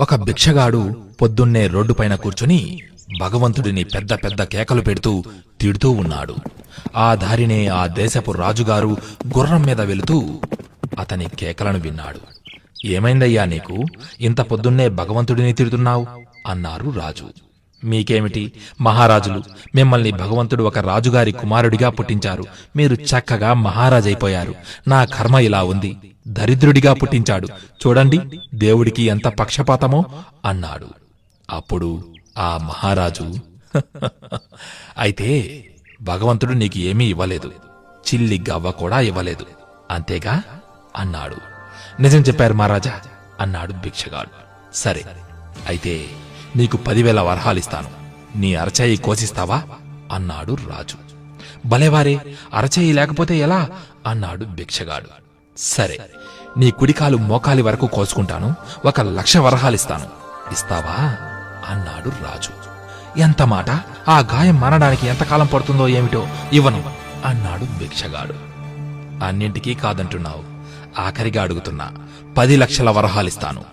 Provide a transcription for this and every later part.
ఒక భిక్షగాడు పొద్దున్నే రోడ్డుపైన కూర్చుని భగవంతుడిని పెద్ద పెద్ద కేకలు పెడుతూ తిడుతూ ఉన్నాడు. ఆ దారినే ఆ దేశపు రాజుగారు గుర్రం మీద వెళుతూ అతని కేకలను విన్నాడు. ఏమైందయ్యా నీకు? ఇంత పొద్దున్నే భగవంతుడిని తిడుతున్నావు? అన్నారు రాజు. మీకేమిటి? మహారాజులు మిమ్మల్ని భగవంతుడు ఒక రాజుగారి కుమారుడిగా పుట్టించారు. మీరు చక్కగా మహారాజైపోయారు. నా కర్మ ఇలా ఉంది. దరిద్రుడిగా పుట్టించాడు. చూడండి దేవుడికి ఎంత పక్షపాతమో అన్నాడు. అప్పుడు ఆ మహారాజు అయితే భగవంతుడు నీకు ఏమీ ఇవ్వలేదు. చిల్లి గవ్వ కూడా ఇవ్వలేదు. అంతేగా? అన్నాడు. నిజం చెప్పారు మహారాజా అన్నాడు భిక్షగాడు. సరే అయితే నీకు పదివేల వరహాలిస్తాను. నీ అరచేయి కోసిస్తావా? అన్నాడు రాజు. భలేవారే అరచేయి లేకపోతే ఎలా? అన్నాడు భిక్షగాడు. సరే నీ కుడికాలు మోకాలి వరకు కోసుకుంటాను. ఒక లక్ష వరహాలిస్తాను. ఇస్తావా? అన్నాడు రాజు. ఎంత మాట? ఆ గాయం మానడానికి ఎంతకాలం పడుతుందో ఏమిటో ఇవ్వను అన్నాడు భిక్షగాడు. అన్నింటికీ కాదంటున్నావు. ఆఖరిగా అడుగుతున్నా పది లక్షల వరహాలిస్తాను.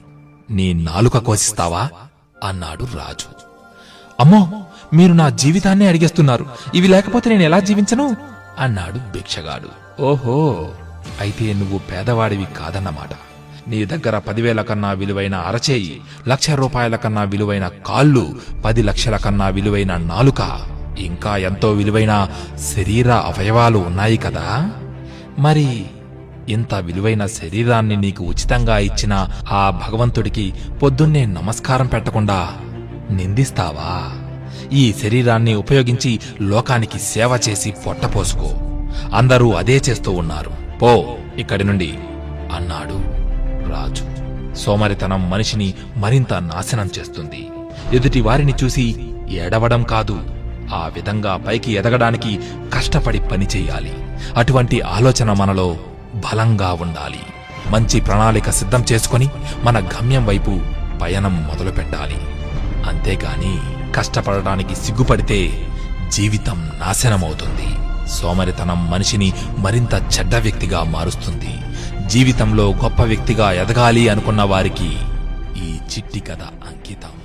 నీ నాలుక కోసిస్తావా? అన్నాడు రాజు. అమ్మో మీరు నా జీవితాన్ని అడిగేస్తున్నారు. ఇవి లేకపోతే నేను ఎలా జీవించను? అన్నాడు భిక్షగాడు. ఓహో అయితే నువ్వు పేదవాడివి కాదన్నమాట. నీ దగ్గర పదివేల కన్నా విలువైన అరచేయి లక్ష రూపాయల కన్నా విలువైన కాళ్ళు పది లక్షల కన్నా విలువైన నాలుక ఇంకా ఎంతో విలువైన శరీర అవయవాలు ఉన్నాయి కదా? మరి ఇంత విలువైన శరీరాన్ని నీకు ఉచితంగా ఇచ్చిన ఆ భగవంతుడికి పొద్దున్నే నమస్కారం పెట్టకుండా నిందిస్తావా? ఈ శరీరాన్ని ఉపయోగించి లోకానికి సేవ చేసి పొట్టపోసుకో అందరూ అదే చేస్తూ ఉన్నారు. పో ఇక్కడి నుండి అన్నాడు రాజు. సోమరితనం మనిషిని మరింత నాశనం చేస్తుంది. ఎదుటి వారిని చూసి ఏడవడం కాదు ఆ విధంగా పైకి ఎదగడానికి కష్టపడి పని చేయాలి. అటువంటి ఆలోచన మనలో బలంగా ఉండాలి. మంచి ప్రణాళిక సిద్ధం చేసుకొని మన గమ్యం వైపు పయనం మొదలు పెట్టాలి అంతేగాని కష్టపడడానికి సిగ్గుపడితే జీవితం నాశనమవుతుంది. సోమరితనం మనిషిని మరింత చెడ్డ వ్యక్తిగా మారుస్తుంది. జీవితంలో గొప్ప వ్యక్తిగా ఎదగాలి అనుకున్న వారికి ఈ చిట్టి కథ అంకితం.